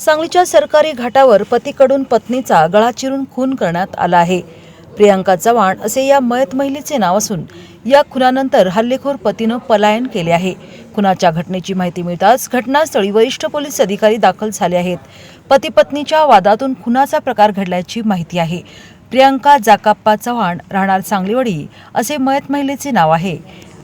सांगलीच्या सरकारी घाटावर पतीकडून पत्नीचा गळा चिरून खून करण्यात आला आहे. प्रियांका चव्हाण असे या मयत महिलेचे नाव असून या खुनानंतर हल्लेखोर पतीनं पलायन केले आहे. खुनाच्या घटनेची माहिती मिळताच घटनास्थळी वरिष्ठ पोलीस अधिकारी दाखल झाले आहेत. पती पत्नीच्या वादातून खुनाचा प्रकार घडल्याची माहिती आहे. प्रियांका जाकाप्पा चव्हाण राहणार सांगलीवडी असे मयत महिलेचे नाव आहे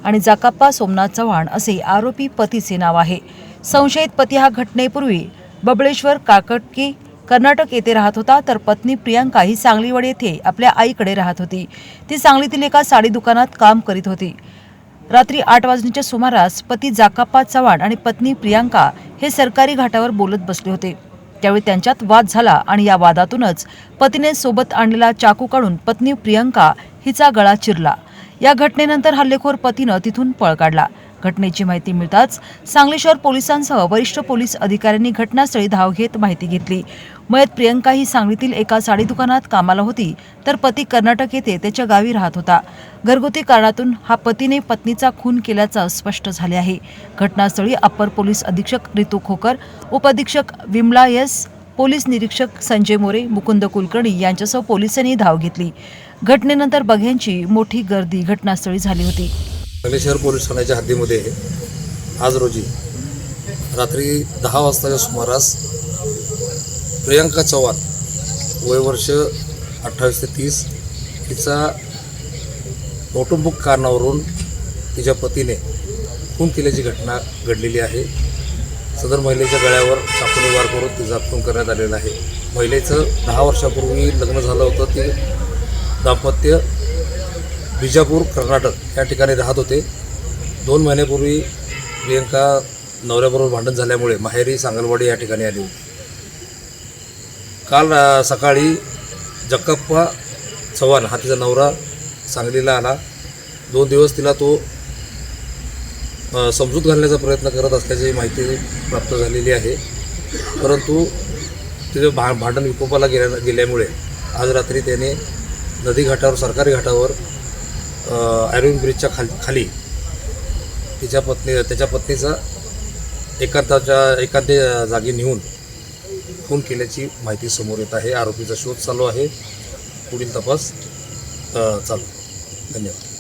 आणि जाकाप्पा सोमनाथ चव्हाण असे आरोपी पतीचे नाव आहे. संशयित पती हा घटनेपूर्वी बबळेश्वर काकटकी कर्नाटक येथे राहत होता तर पत्नी प्रियांका ही सांगलीवड येथे आपल्या आईकडे राहत होती. ती सांगलीतील एका साडी दुकानात काम करीत होती. रात्री आठ वाजण्याच्या सुमारास पती जाकाप्पा चव्हाण आणि पत्नी प्रियांका हे सरकारी घाटावर बोलत बसले होते. त्यावेळी त्यांच्यात वाद झाला आणि या वादातूनच पतीने सोबत आणलेला चाकू काढून पत्नी प्रियांका हिचा गळा चिरला. या घटनेनंतर हल्लेखोर पतीनं तिथून पळ काढला. घटनेची माहिती मिळताच सांगली शहर पोलिसांसह वरिष्ठ पोलीस अधिकाऱ्यांनी घटनास्थळी धाव घेत माहिती घेतली. मयत प्रियंका ही सांगलीतील एका साडी दुकानात कामाला होती तर पती कर्नाटक येथे त्याच्या गावी राहत होता. घरगुती कारणातून हा पतीने पत्नीचा खून केल्याचं स्पष्ट झाले आहे. घटनास्थळी अप्पर पोलीस अधीक्षक रितू खोकर उपअधीक्षक विमला एस पोलीस निरीक्षक संजय मोरे मुकुंद कुलकर्णी यांच्यासह पोलिसांनी धाव घेतली. घटनेनंतर बघ्यांची मोठी गर्दी घटनास्थळी झाली होती. सांगली शहर पोलीस ठाण्याच्या हद्दीमध्ये आज रोजी रात्री दहा वाजताच्या सुमारास प्रियांका चव्हाण वय वर्ष अठ्ठावीस ते तीस तिचा कौटुंबिक कारणावरून तिच्या पतीने खून केल्याची घटना घडलेली आहे. सदर महिलेच्या गळ्यावर चाकूने वार करून तिचा खून करण्यात आलेला आहे. महिलेचं दहा वर्षापूर्वी लग्न झालं होतं. ते दाम्पत्य बिजापूर कर्नाटक या ठिकाणी राहत होते. दोन महिन्यापूर्वी प्रियंका नवऱ्याबरोबर भांडण झाल्यामुळे माहेरी सांगलवाडी या ठिकाणी आली होती. काल सकाळी जक्कप्पा चव्हाण हा तिचा नवरा सांगलीला आला. दोन दिवस तिला तो समजूत घालण्याचा प्रयत्न करत असल्याची माहिती प्राप्त झालेली आहे. परंतु तिचं भा भांडण विकोपाला गेल्या गेल्यामुळे आज रात्री त्याने नदी घाटावर सरकारी घाटावर आयरन ब्रिजच्या खाली खाली. तिच्या पत्नी त्याच्या पत्नीचा एकांताच्या एकांती जागी नेऊन खून केल्याची माहिती समोर येत आहे. आरोपीचा शोध चालू आहे. पुढील तपास चालू. धन्यवाद.